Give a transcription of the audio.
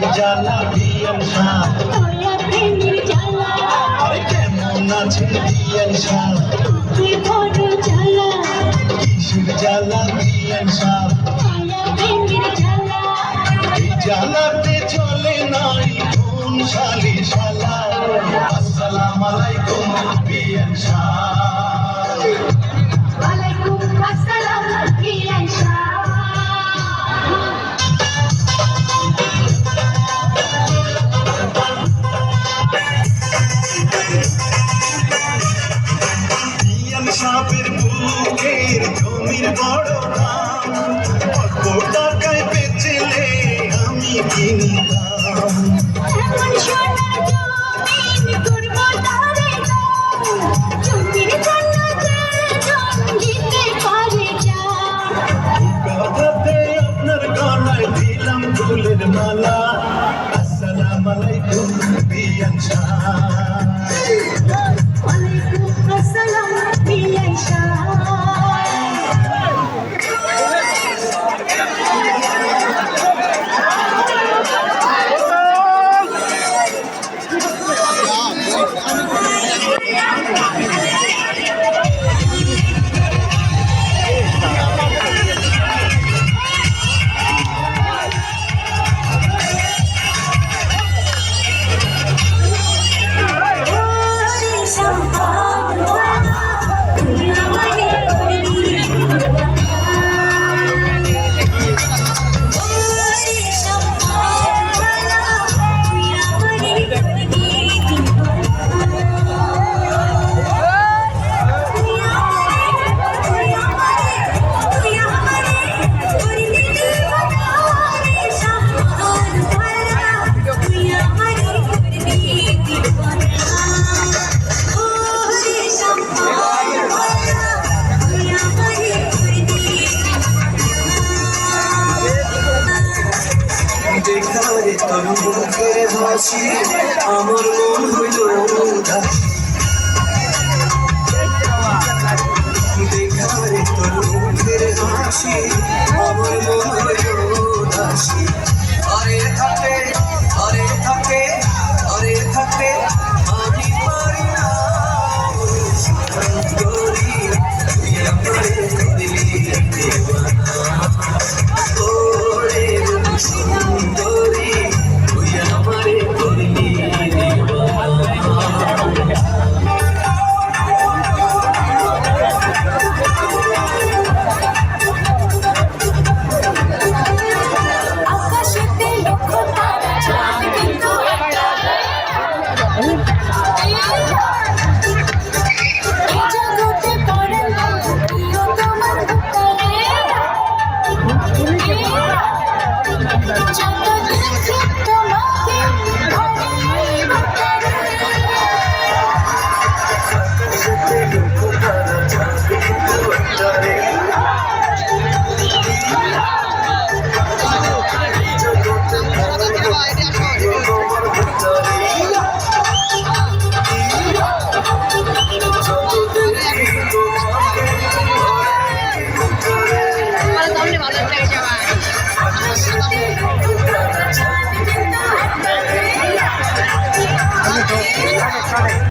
কিসের জ্বালা বিয়ান তোরা প্রেমের জ্বালা আরে কেমন আছেন বিয়ান তুই বড় জ্বালা প্রেমের জ্বালা এই জ্বালাতে চলে নাই কোন শালি শালা। আসসালামু আলাইকুম বিয়ান ওয়ালাইকুম আসসালাম। জমির বড় অল্প টাকায় বেচলে আমি কিনতাম। আপনার গলায় দিলাম ফুলের মালা। আসসালাম আলাইকুম বিয়ান শাহ দেখারে তোর মুখের হাসি, আমার মন হইল উদাসী। দেখারে তোর মুখের হাসি, আমার মন হইল উদাসী। আরে থাকে ঘরে ভেতরে